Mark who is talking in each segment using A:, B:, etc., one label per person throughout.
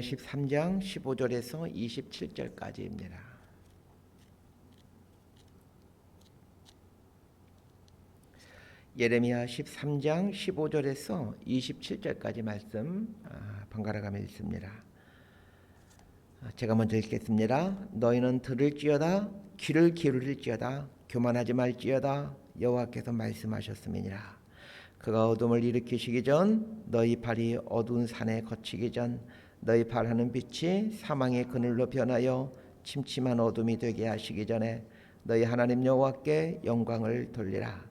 A: 13장 15절에서 27절까지입니다. 예레미야 13장 15절에서 27절까지 말씀 아, 번갈아 가며 읽습니다. 아, 제가 먼저 읽겠습니다. 너희는 들을지어다 귀를 기울일지어다 교만하지 말지어다 여호와께서 말씀하셨음이니라. 그가 어둠을 일으키시기 전 너희 발이 어두운 산에 거치기 전 너희 발하는 빛이 사망의 그늘로 변하여 침침한 어둠이 되게 하시기 전에 너희 하나님 여호와께 영광을 돌리라.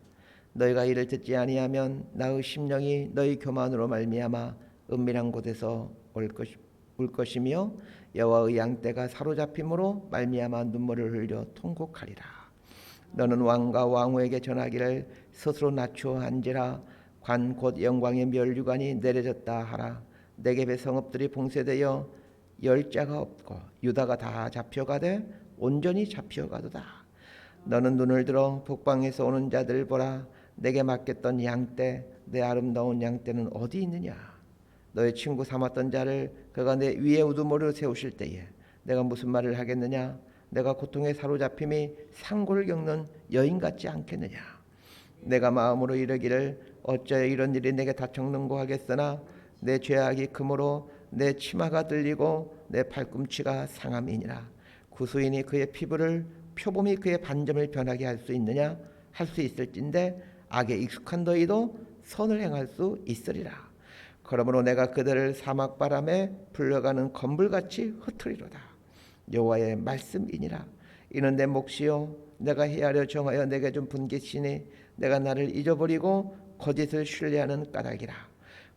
A: 너희가 이를 듣지 아니하면 나의 심령이 너희 교만으로 말미암아 은밀한 곳에서 올, 것, 울 것이며 여호와의 양떼가 사로잡힘으로 말미암아 눈물을 흘려 통곡하리라. 너는 왕과 왕후에게 전하기를 스스로 낮추어 한지라 관 곧 영광의 멸류관이 내려졌다 하라. 내게 성읍들이 봉쇄되어 열자가 없고 유다가 다 잡혀가되 온전히 잡혀가도다. 너는 눈을 들어 북방에서 오는 자들 보라. 내게 맡겼던 양떼 내 아름다운 양떼는 어디 있느냐? 너의 친구 삼았던 자를 그가 내 위에 우두머리로 세우실 때에 내가 무슨 말을 하겠느냐? 내가 고통에 사로잡힘이 상고를 겪는 여인 같지 않겠느냐? 내가 마음으로 이르기를 어찌하여 이런 일이 내게 다청는고 하겠으나 내 죄악이 크므로 내 치마가 들리고 내 발꿈치가 상함이니라. 구수인이 그의 피부를 표범이 그의 반점을 변하게 할 수 있느냐? 할 수 있을진데 악에 익숙한 너희도 선을 행할 수 있으리라. 그러므로 내가 그들을 사막 바람에 불려가는 건불같이 흩으리로다. 여호와의 말씀이니라. 이는 내 몫이요. 내가 헤아려 정하여 내게 준 분깃이니 내가 나를 잊어버리고 거짓을 신뢰하는 까닭이라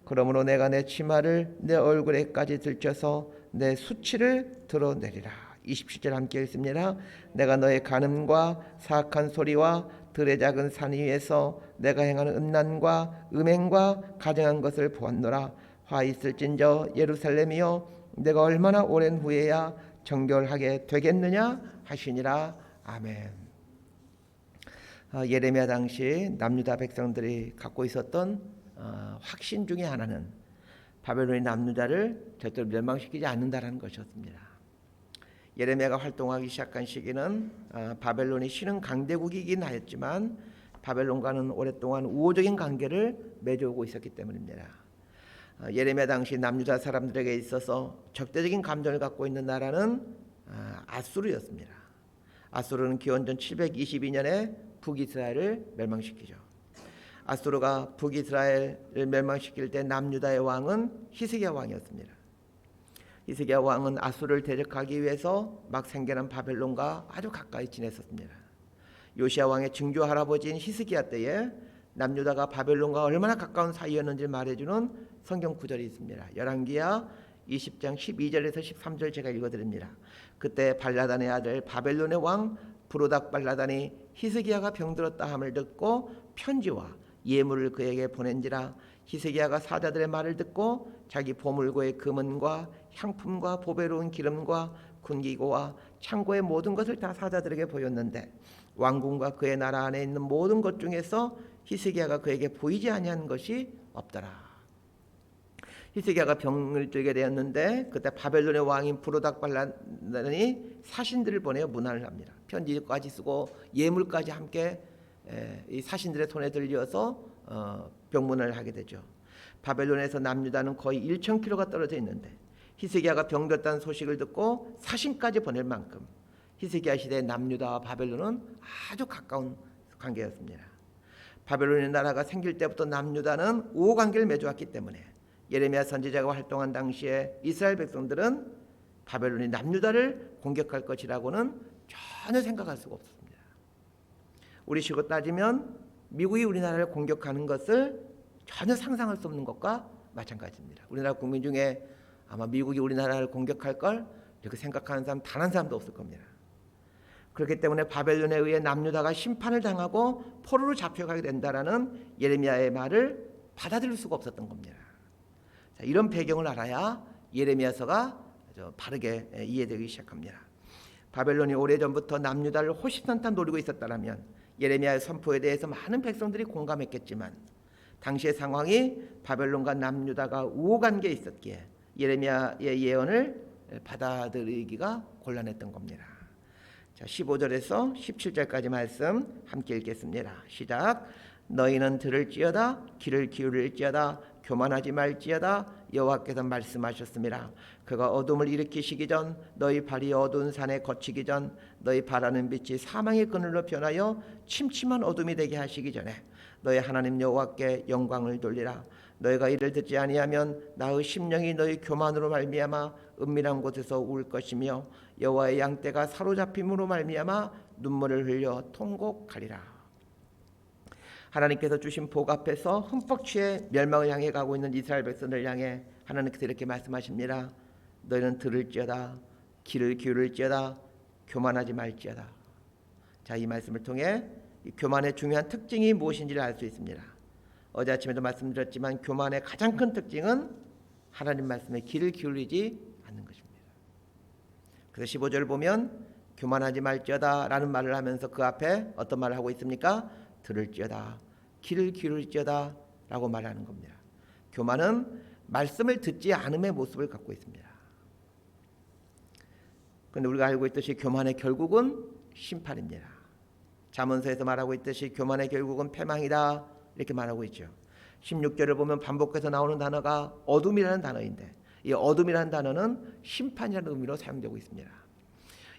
A: 그러므로 내가 내 치마를 내 얼굴에까지 들쳐서 내 수치를 드러내리라. 27절 함께 읽습니다. 내가 너의 간음과 사악한 소리와 들의 작은 산 위에서 내가 행하는 음란과 음행과 가증한 것을 보았노라. 화 있을진저 예루살렘이여 내가 얼마나 오랜 후에야 정결하게 되겠느냐 하시니라. 아멘. 아, 예레미야 당시 남유다 백성들이 갖고 있었던 어, 확신 중에 하나는 바벨론의 남유다를 절대로 멸망시키지 않는다라는 것이었습니다. 예레미야가 활동하기 시작한 시기는 어, 바벨론이 신흥 강대국이긴 하였지만 바벨론과는 오랫동안 우호적인 관계를 맺어오고 있었기 때문입니다. 어, 예레미야 당시 남유다 사람들에게 있어서 적대적인 감정을 갖고 있는 나라는 어, 아수르였습니다. 아수르는 기원전 722년에 북이스라엘을 멸망시키죠. 아수르가 북이스라엘을 멸망시킬 때 남유다의 왕은 히스기야 왕이었습니다. 히스기야 왕은 아수르를 대적하기 위해서 막 생겨난 바벨론과 아주 가까이 지냈었습니다. 요시야 왕의 증조 할아버지인 히스기야 때에 남유다가 바벨론과 얼마나 가까운 사이였는지 말해주는 성경 구절이 있습니다. 열왕기야 20장 12절에서 13절 제가 읽어드립니다. 그때 발라단의 아들 바벨론의 왕 브로닥 발라단이 히스기야가 병들었다 함을 듣고 편지와 예물을 그에게 보낸지라 히스기야가 사자들의 말을 듣고 자기 보물고의 금은과 향품과 보배로운 기름과 군기고와 창고의 모든 것을 다 사자들에게 보였는데 왕궁과 그의 나라 안에 있는 모든 것 중에서 히스기야가 그에게 보이지 아니한 것이 없더라. 히스기야가 병을 들게 되었는데 그때 바벨론의 왕인 브로닥 발라단이 사신들을 보내어 문안을 합니다. 편지까지 쓰고 예물까지 함께 이 사신들의 손에 들려서 어, 병문을 하게 되죠. 바벨론에서 남유다는 거의 1천 킬로가 떨어져 있는데 히스기야가 병들었다는 소식을 듣고 사신까지 보낼 만큼 히스기야 시대 남유다와 바벨론은 아주 가까운 관계였습니다. 바벨론의 나라가 생길 때부터 남유다는 우호 관계를 맺어왔기 때문에 예레미야 선지자가 활동한 당시에 이스라엘 백성들은 바벨론이 남유다를 공격할 것이라고는 전혀 생각할 수가 없습니다. 우리 식으로 따지면 미국이 우리나라를 공격하는 것을 전혀 상상할 수 없는 것과 마찬가지입니다. 우리나라 국민 중에 아마 미국이 우리나라를 공격할 걸 이렇게 생각하는 사람 단 한 사람도 없을 겁니다. 그렇기 때문에 바벨론에 의해 남유다가 심판을 당하고 포로로 잡혀가게 된다라는 예레미야의 말을 받아들일 수가 없었던 겁니다. 자, 이런 배경을 알아야 예레미야서가 바르게 이해되기 시작합니다. 바벨론이 오래전부터 남유다를 호시탄탄 노리고 있었다면 예레미야의 선포에 대해서 많은 백성들이 공감했겠지만 당시의 상황이 바벨론과 남유다가 우호 관계에 있었기에 예레미야의 예언을 받아들이기가 곤란했던 겁니다. 자, 15절에서 17절까지 말씀 함께 읽겠습니다. 시작. 너희는 들을지어다 귀를 기울일지어다 교만하지 말지어다 여호와께서 말씀하셨습니다. 그가 어둠을 일으키시기 전 너희 발이 어두운 산에 거치기 전 너희 바라는 빛이 사망의 그늘로 변하여 침침한 어둠이 되게 하시기 전에 너희 하나님 여호와께 영광을 돌리라. 너희가 이를 듣지 아니하면 나의 심령이 너희 교만으로 말미암아 은밀한 곳에서 울 것이며 여호와의 양떼가 사로잡힘으로 말미암아 눈물을 흘려 통곡하리라. 하나님께서 주신 복 앞에서 흠뻑 취해 멸망을 향해 가고 있는 이스라엘 백성을 향해 하나님께서 이렇게 말씀하십니다. 너희는 들을지어다 귀를 기울일지어다 교만하지 말지어다. 자, 이 말씀을 통해 이 교만의 중요한 특징이 무엇인지를 알 수 있습니다. 어제 아침에도 말씀드렸지만 교만의 가장 큰 특징은 하나님 말씀에 귀를 기울이지 않는 것입니다. 그래서 15절을 보면 교만하지 말지어다라는 말을 하면서 그 앞에 어떤 말을 하고 있습니까? 들을지어다 귀를 기울일지어다라고 말하는 겁니다. 교만은 말씀을 듣지 않음의 모습을 갖고 있습니다. 그런데 우리가 알고 있듯이 교만의 결국은 심판입니다. 잠언서에서 말하고 있듯이 교만의 결국은 패망이다 이렇게 말하고 있죠. 16절을 보면 반복해서 나오는 단어가 어둠이라는 단어인데 이 어둠이라는 단어는 심판이라는 의미로 사용되고 있습니다.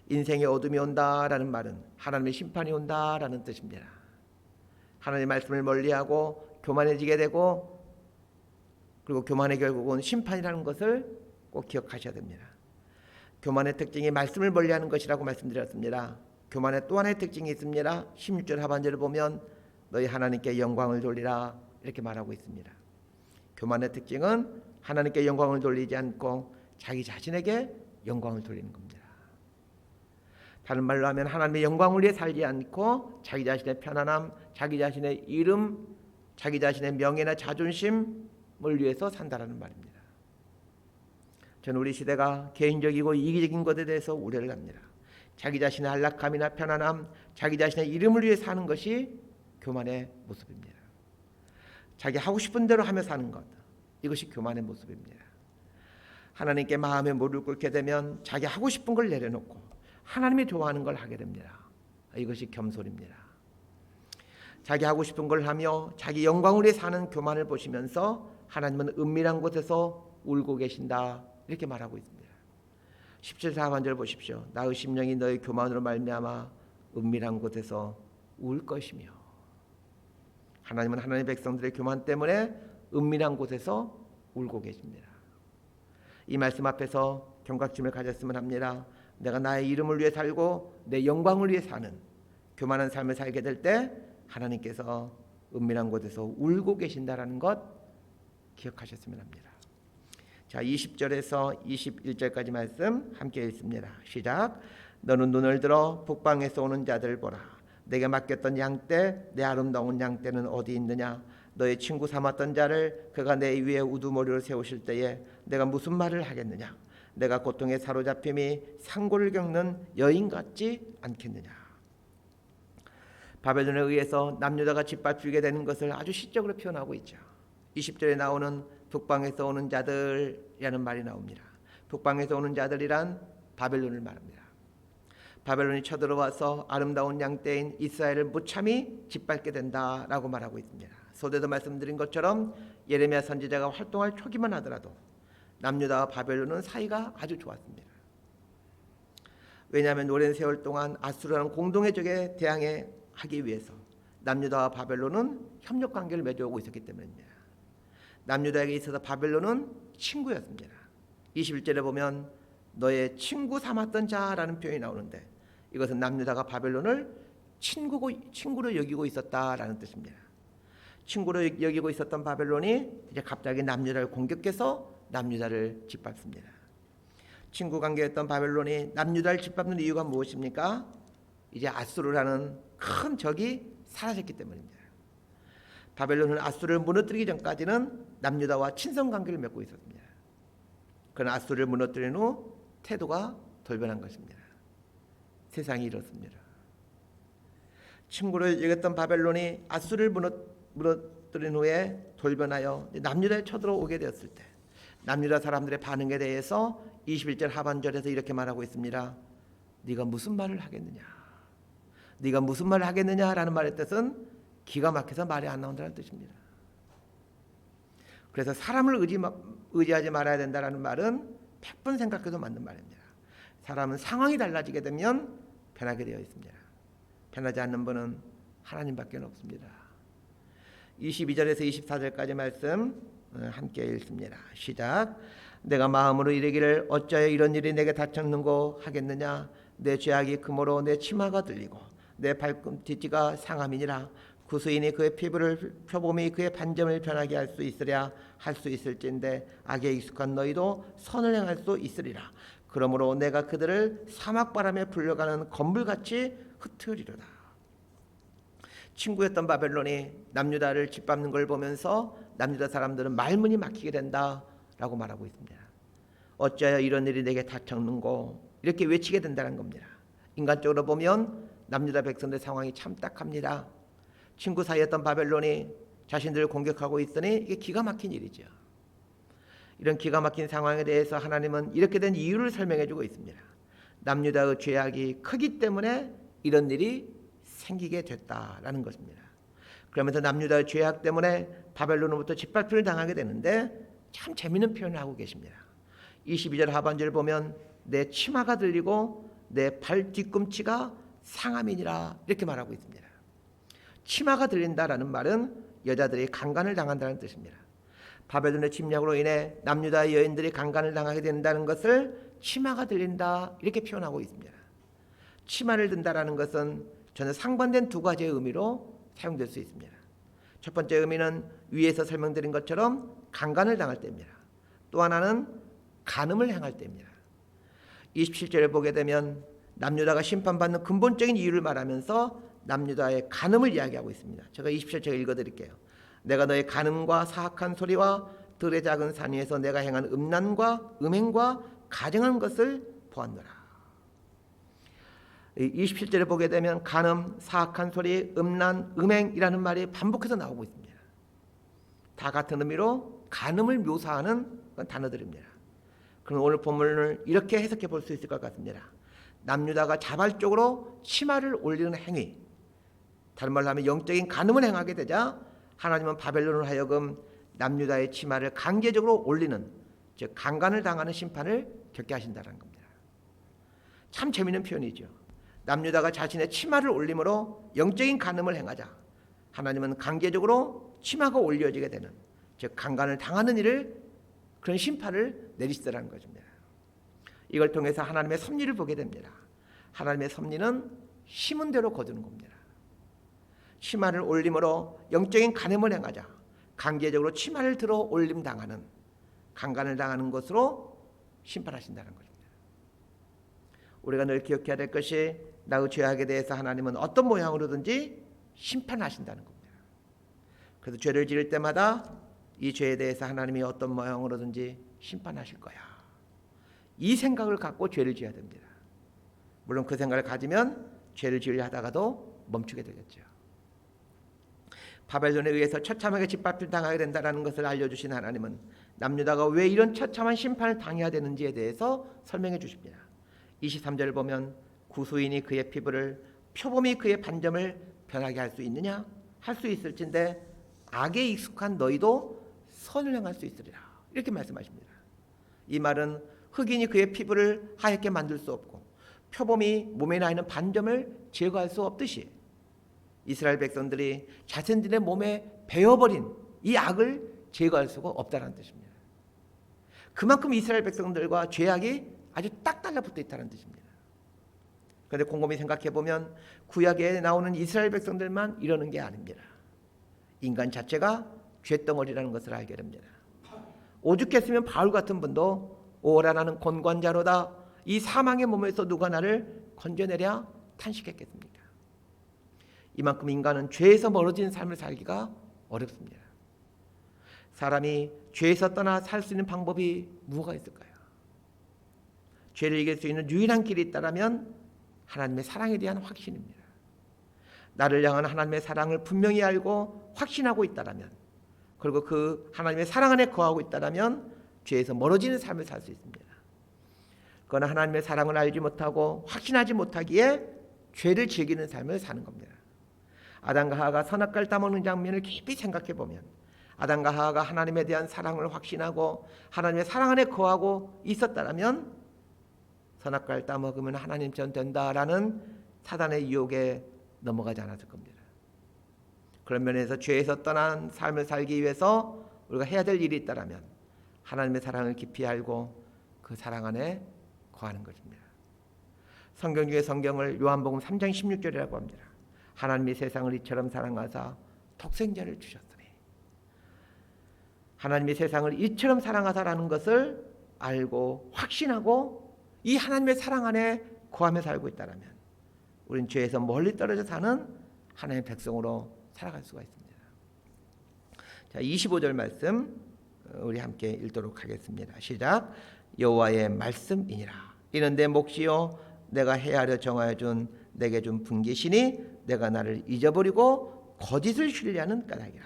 A: 인생의 어둠이 온다라는 말은 하나님의 심판이 온다라는 뜻입니다. 하나님의 말씀을 멀리하고 교만해지게 되고 그리고 교만의 결국은 심판이라는 것을 꼭 기억하셔야 됩니다. 교만의 특징이 말씀을 멀리하는 것이라고 말씀드렸습니다. 교만의 또 하나의 특징이 있습니다. 16절 하반절을 보면 너희 하나님께 영광을 돌리라 이렇게 말하고 있습니다. 교만의 특징은 하나님께 영광을 돌리지 않고 자기 자신에게 영광을 돌리는 겁니다. 다른 말로 하면 하나님의 영광을 위해 살지 않고 자기 자신의 편안함, 자기 자신의 이름, 자기 자신의 명예나 자존심을 위해서 산다라는 말입니다. 저는 우리 시대가 개인적이고 이기적인 것에 대해서 우려를 합니다. 자기 자신의 안락함이나 편안함, 자기 자신의 이름을 위해 사는 것이 교만의 모습입니다. 자기 하고 싶은 대로 하며 사는 것, 이것이 교만의 모습입니다. 하나님께 마음에 무릎 꿇게 되면 자기 하고 싶은 걸 내려놓고 하나님이 좋아하는 걸 하게 됩니다. 이것이 겸손입니다. 자기 하고 싶은 걸 하며 자기 영광을 위해 사는 교만을 보시면서 하나님은 은밀한 곳에서 울고 계신다 이렇게 말하고 있습니다. 17, 4반절 보십시오. 나의 심령이 너의 교만으로 말미암아 은밀한 곳에서 울 것이며 하나님은 하나님의 백성들의 교만 때문에 은밀한 곳에서 울고 계십니다. 이 말씀 앞에서 경각심을 가졌으면 합니다. 내가 나의 이름을 위해 살고 내 영광을 위해 사는 교만한 삶을 살게 될 때 하나님께서 은밀한 곳에서 울고 계신다라는 것 기억하셨으면 합니다. 자, 20절에서 21절까지 말씀 함께 읽습니다. 시작. 너는 눈을 들어 북방에서 오는 자들 보라. 내게 맡겼던 양떼, 내 아름다운 양떼는 어디 있느냐? 너의 친구 삼았던 자를 그가 내 위에 우두머리를 세우실 때에 내가 무슨 말을 하겠느냐? 내가 고통에 사로잡힘이 상고를 겪는 여인 같지 않겠느냐? 바벨론에 의해서 남유다가 짓밟히게 되는 것을 아주 시적으로 표현하고 있죠. 20절에 나오는 북방에서 오는 자들이라는 말이 나옵니다. 북방에서 오는 자들이란 바벨론을 말합니다. 바벨론이 쳐들어와서 아름다운 양떼인 이스라엘을 무참히 짓밟게 된다라고 말하고 있습니다. 소대도 말씀드린 것처럼 예레미야 선지자가 활동할 초기만 하더라도 남유다와 바벨론은 사이가 아주 좋았습니다. 왜냐하면 오랜 세월 동안 아수르라는 공동의 적에 대항해 하기 위해서 남유다와 바벨론은 협력 관계를 맺어오고 있었기 때문입니다. 남유다에게 있어서 바벨론은 친구였습니다. 21절에 보면 너의 친구 삼았던 자라는 표현이 나오는데 이것은 남유다가 바벨론을 친구고 친구로 여기고 있었다라는 뜻입니다. 친구로 여기고 있었던 바벨론이 이제 갑자기 남유다를 공격해서 남유다를 짓밟습니다. 친구 관계였던 바벨론이 남유다를 짓밟는 이유가 무엇입니까? 이제 아수르라는 큰 적이 사라졌기 때문입니다. 바벨론은 아수르를 무너뜨리기 전까지는 남유다와 친선 관계를 맺고 있었습니다. 그러나 아수르를 무너뜨린 후 태도가 돌변한 것입니다. 세상이 이렇습니다. 친구를 여겼던 바벨론이 아수르를 무너뜨린 후에 돌변하여 남유다에 쳐들어오게 되었을 때 남유다 사람들의 반응에 대해서 21절 하반절에서 이렇게 말하고 있습니다. 네가 무슨 말을 하겠느냐? 네가 무슨 말을 하겠느냐라는 말의 뜻은 기가 막혀서 말이 안 나온다는 뜻입니다. 그래서 사람을 의지, 의지하지 말아야 된다라는 말은 100번 생각해도 맞는 말입니다. 사람은 상황이 달라지게 되면 변하게 되어 있습니다. 변하지 않는 분은 하나님밖에 없습니다. 22절에서 24절까지 말씀 어, 함께 읽습니다. 시작. 내가 마음으로 이르기를 어찌하여 이런 일이 내게 닥쳤는고 하겠느냐? 내 죄악이 금으로 내 치마가 들리고 내 발꿈뒤가 상함이니라. 구수인이 그의 피부를 표범이 그의 반점을 변하게 할 수 있으랴. 할 수 있을진데 악에 익숙한 너희도 선을 행할 수 있으리라. 그러므로 내가 그들을 사막 바람에 불려가는 건물같이 흩트리로다 친구였던 바벨론이 남유다를 짓밟는 걸 보면서 남유다 사람들은 말문이 막히게 된다라고 말하고 있습니다. 어찌하여 이런 일이 내게 닥쳤는고 이렇게 외치게 된다는 겁니다. 인간적으로 보면 남유다 백성들 상황이 참 딱합니다. 친구 사이였던 바벨론이 자신들을 공격하고 있으니 이게 기가 막힌 일이죠. 이런 기가 막힌 상황에 대해서 하나님은 이렇게 된 이유를 설명해 주고 있습니다. 남유다의 죄악이 크기 때문에 이런 일이 생기게 됐다라는 것입니다. 그러면서 남유다의 죄악 때문에 바벨론으로부터 짓밟히를 당하게 되는데 참 재미있는 표현을 하고 계십니다. 22절 하반절 보면 내 치마가 들리고 내 발 뒤꿈치가 상함이니라 이렇게 말하고 있습니다. 치마가 들린다라는 말은 여자들이 강간을 당한다는 뜻입니다. 바벨론의 침략으로 인해 남유다의 여인들이 강간을 당하게 된다는 것을 치마가 들린다 이렇게 표현하고 있습니다. 치마를 든다라는 것은 저는 상반된 두 가지의 의미로 사용될 수 있습니다. 첫 번째 의미는 위에서 설명드린 것처럼 강간을 당할 때입니다. 또 하나는 간음을 행할 때입니다. 27절에 보게 되면 남유다가 심판받는 근본적인 이유를 말하면서 남유다의 간음을 이야기하고 있습니다. 제가 27절 제가 읽어드릴게요. 내가 너의 간음과 사악한 소리와 들의 작은 산 위에서 내가 행한 음란과 음행과 가정한 것을 보았노라. 27절에 보게 되면 간음, 사악한 소리, 음란, 음행이라는 말이 반복해서 나오고 있습니다. 다 같은 의미로 간음을 묘사하는 단어들입니다. 그럼 오늘 본문을 이렇게 해석해 볼 수 있을 것 같습니다. 남유다가 자발적으로 치마를 올리는 행위, 다른 말로 하면 영적인 간음을 행하게 되자 하나님은 바벨론을 하여금 남유다의 치마를 강제적으로 올리는 즉 강간을 당하는 심판을 겪게 하신다는 겁니다. 참 재미있는 표현이죠. 남유다가 자신의 치마를 올림으로 영적인 간음을 행하자 하나님은 강제적으로 치마가 올려지게 되는 즉 강간을 당하는 일을 그런 심판을 내리시더라는 것입니다. 이걸 통해서 하나님의 섭리를 보게 됩니다. 하나님의 섭리는 심은 대로 거두는 겁니다. 치마를 올림으로 영적인 간음을 행하자 강제적으로 치마를 들어 올림 당하는 강간을 당하는 것으로 심판하신다는 것입니다. 우리가 늘 기억해야 될 것이 나의 죄악에 대해서 하나님은 어떤 모양으로든지 심판하신다는 겁니다. 그래서 죄를 지을 때마다 이 죄에 대해서 하나님이 어떤 모양으로든지 심판하실 거야. 이 생각을 갖고 죄를 지어야 됩니다. 물론 그 생각을 가지면 죄를 지으려 하다가도 멈추게 되겠죠. 바벨론에 의해서 처참하게 짓밟힐 당하게 된다는 것을 알려주신 하나님은 남유다가 왜 이런 처참한 심판을 당해야 되는지에 대해서 설명해 주십니다. 23절을 보면 구수인이 그의 피부를 표범이 그의 반점을 변하게 할 수 있느냐? 할 수 있을진데 악에 익숙한 너희도 선을 행할 수 있으리라. 이렇게 말씀하십니다. 이 말은 흑인이 그의 피부를 하얗게 만들 수 없고 표범이 몸에 나 있는 반점을 제거할 수 없듯이 이스라엘 백성들이 자신들의 몸에 베어버린 이 악을 제거할 수가 없다는 뜻입니다. 그만큼 이스라엘 백성들과 죄악이 아주 딱 달라붙어 있다는 뜻입니다. 그런데 곰곰이 생각해 보면 구약에 나오는 이스라엘 백성들만 이러는 게 아닙니다. 인간 자체가 죄덩어리라는 것을 알게 됩니다. 오죽했으면 바울 같은 분도 오라 나는 권관자로다 이 사망의 몸에서 누가 나를 건져내랴 탄식했겠습니까? 이만큼 인간은 죄에서 멀어진 삶을 살기가 어렵습니다. 사람이 죄에서 떠나 살 수 있는 방법이 무엇가 있을까요? 죄를 이길 수 있는 유일한 길이 있다면 하나님의 사랑에 대한 확신입니다. 나를 향한 하나님의 사랑을 분명히 알고 확신하고 있다면 그리고 그 하나님의 사랑 안에 거하고 있다면 죄에서 멀어지는 삶을 살 수 있습니다. 그건 하나님의 사랑을 알지 못하고 확신하지 못하기에 죄를 즐기는 삶을 사는 겁니다. 아담과 하와가 선악과를 따먹는 장면을 깊이 생각해 보면 아담과 하와가 하나님에 대한 사랑을 확신하고 하나님의 사랑 안에 거하고 있었다라면 선악과를 따먹으면 하나님 전 된다라는 사단의 유혹에 넘어가지 않았을 겁니다. 그런 면에서 죄에서 떠난 삶을 살기 위해서 우리가 해야 될 일이 있다라면 하나님의 사랑을 깊이 알고 그 사랑 안에 거하는 것입니다. 성경 중에 성경을 요한복음 3장 16절이라고 합니다. 하나님이 세상을 이처럼 사랑하사 독생자를 주셨으니 하나님이 세상을 이처럼 사랑하사라는 것을 알고 확신하고 이 하나님의 사랑 안에 거하며 살고 있다라면 우리는 죄에서 멀리 떨어져 사는 하나님의 백성으로 살아갈 수가 있습니다. 자, 25절 말씀 어, 우리 함께 읽도록 하겠습니다. 시작. 여호와의 말씀이니라. 이는 내 몫이요 내가 헤아려 정하여 준 내게 준 분기시니 내가 나를 잊어버리고 거짓을 신뢰하는 까닭이라.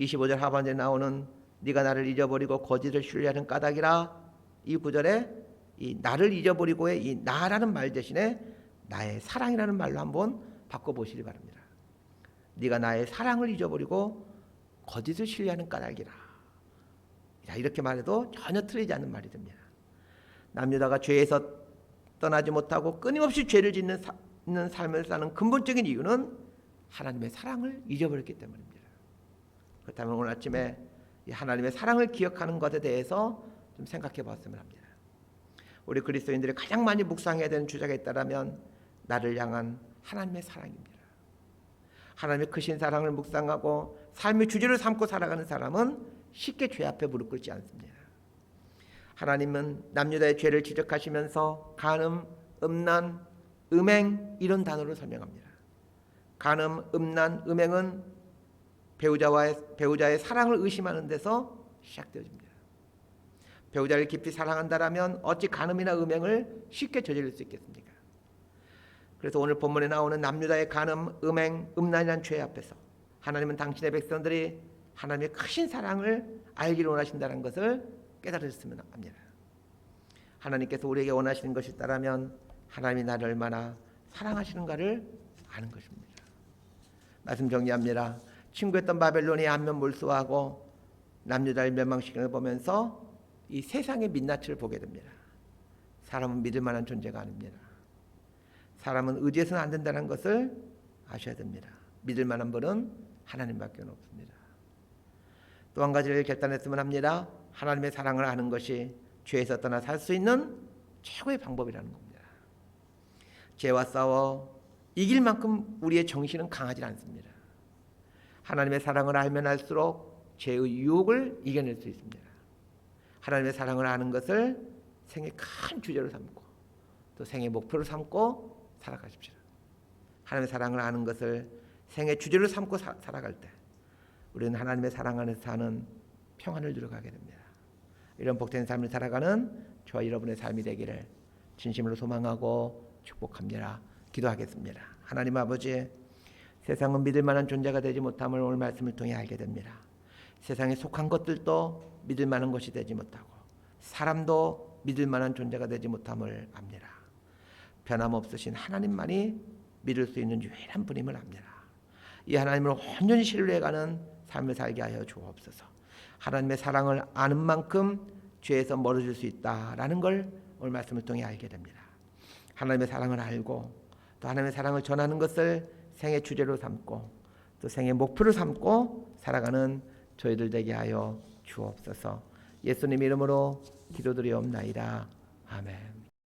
A: 25절 하반절에 나오는 네가 나를 잊어버리고 거짓을 신뢰하는 까닭이라 이 구절에 이 나를 잊어버리고의 이 나라는 말 대신에 나의 사랑이라는 말로 한번 바꿔 보시기 바랍니다. 네가 나의 사랑을 잊어버리고 거짓을 신뢰하는 까닭이라. 자, 이렇게 말해도 전혀 틀리지 않는 말이 됩니다. 남유다가 죄에서 떠나지 못하고 끊임없이 죄를 짓는 사, 있는 삶을 사는 근본적인 이유는 하나님의 사랑을 잊어버렸기 때문입니다. 그렇다면 오늘 아침에 이 하나님의 사랑을 기억하는 것에 대해서 좀 생각해 봤으면 합니다. 우리 그리스도인들이 가장 많이 묵상해야 되는 주제가 있다면 나를 향한 하나님의 사랑입니다. 하나님의 크신 사랑을 묵상하고 삶의 주제를 삼고 살아가는 사람은 쉽게 죄 앞에 무릎 꿇지 않습니다. 하나님은 남유다의 죄를 지적하시면서 간음, 음란, 음행 이런 단어로 설명합니다. 간음, 음란, 음행은 배우자와의 배우자의 사랑을 의심하는 데서 시작되어집니다. 배우자를 깊이 사랑한다라면 어찌 간음이나 음행을 쉽게 저지를 수 있겠습니까? 그래서 오늘 본문에 나오는 남유다의 간음, 음행, 음란이란 죄 앞에서 하나님은 당신의 백성들이 하나님의 크신 사랑을 알기를 원하신다는 것을 깨달으셨으면 합니다. 하나님께서 우리에게 원하시는 것이 있다면 하나님이 나를 얼마나 사랑하시는가를 아는 것입니다. 말씀 정리합니다. 친구였던 바벨론이 안면 몰수하고 남유다를 멸망시키는 걸 보면서 이 세상의 민낯을 보게 됩니다. 사람은 믿을 만한 존재가 아닙니다. 사람은 의지해서는 안 된다는 것을 아셔야 됩니다. 믿을 만한 분은 하나님밖에 없습니다. 또 한 가지를 결단했으면 합니다. 하나님의 사랑을 아는 것이 죄에서 떠나 살 수 있는 최고의 방법이라는 겁니다. 죄와 싸워 이길 만큼 우리의 정신은 강하지 않습니다. 하나님의 사랑을 알면 알수록 죄의 유혹을 이겨낼 수 있습니다. 하나님의 사랑을 아는 것을 생의 큰 주제로 삼고 또 생의 목표로 삼고 살아가십시오. 하나님의 사랑을 아는 것을 생의 주제로 삼고 사, 살아갈 때 우리는 하나님의 사랑 안에서 사는 평안을 누려가게 됩니다. 이런 복된 삶을 살아가는 저와 여러분의 삶이 되기를 진심으로 소망하고 축복합니다. 기도하겠습니다. 하나님 아버지 세상은 믿을 만한 존재가 되지 못함을 오늘 말씀을 통해 알게 됩니다. 세상에 속한 것들도 믿을 만한 것이 되지 못하고 사람도 믿을 만한 존재가 되지 못함을 압니다. 변함없으신 하나님만이 믿을 수 있는 유일한 분임을 압니다. 이 하나님을 온전히 신뢰해가는 삶을 살게 하여 주옵소서. 하나님의 사랑을 아는 만큼 죄에서 멀어질 수 있다라는 걸 오늘 말씀을 통해 알게 됩니다. 하나님의 사랑을 알고 또 하나님의 사랑을 전하는 것을 생의 주제로 삼고 또 생의 목표로 삼고 살아가는 저희들 되게 하여 주옵소서. 예수님 이름으로 기도드리옵나이다. 아멘.